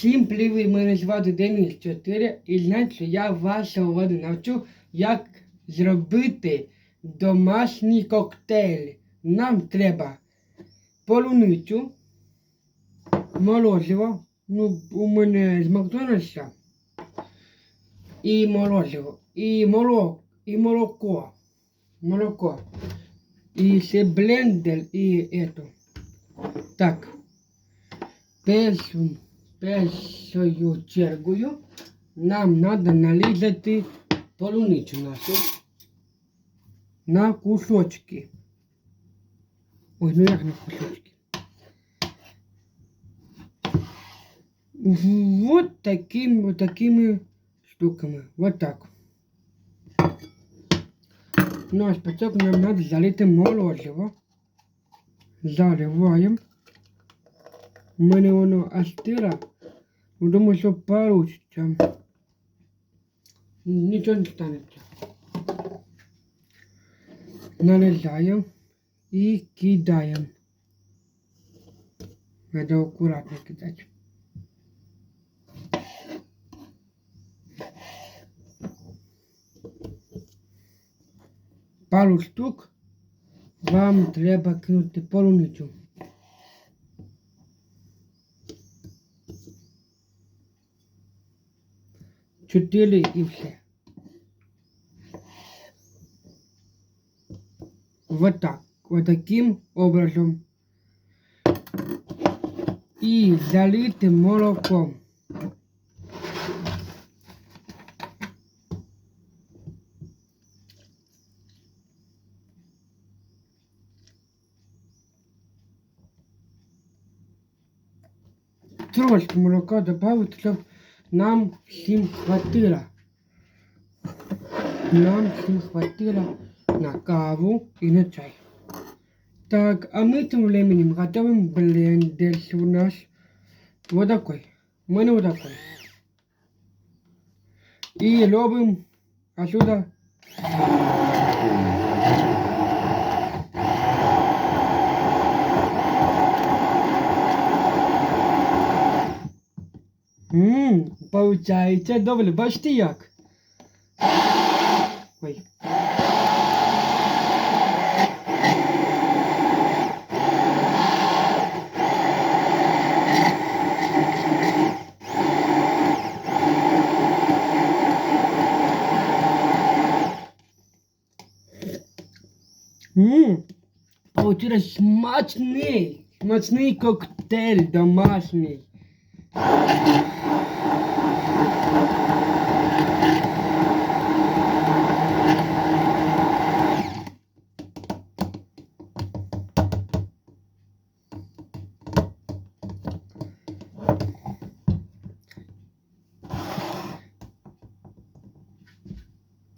Всім привіт, мене звати Денис 4 і знаєте, я вас сьогодні навчу, як зробити домашній коктейль. Нам треба полуницю, морозиво, ну у мене з Макдональдса, і морозиво, і молоко, і молоко, молоко, і ще блендер, і это. Так. Першим, першою чергою нам треба нарізати полуницю нашу на кусочки. Ой, ну як на кусочки? Вот таким, вот такими штуками. Вот так. Ну, а нам треба залити морозиво. Заливаємо. У мене воно астира. Думаю, що получиться. Нічого не станеться. Нарізаємо і кидаємо. Надо акуратно кидати. Пару штук вам треба кинути полуницю. Чотири і все. Вот так. Вот таким образом. І залити молоком. Трошки молока добавити, щоб нам всім хватило. Нам всім хватило на каву и на чай. Так, а мы тем временем готовим блендер у нас вот такой. Мене вот такой. И робим отсюда Ммм, получається добре, бачите як? Ой. Ммм, получилось смачний, смачний коктейль домашній.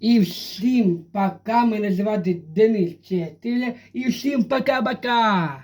І всім пока, мене звати Денис Четиля, і всім пока-пока!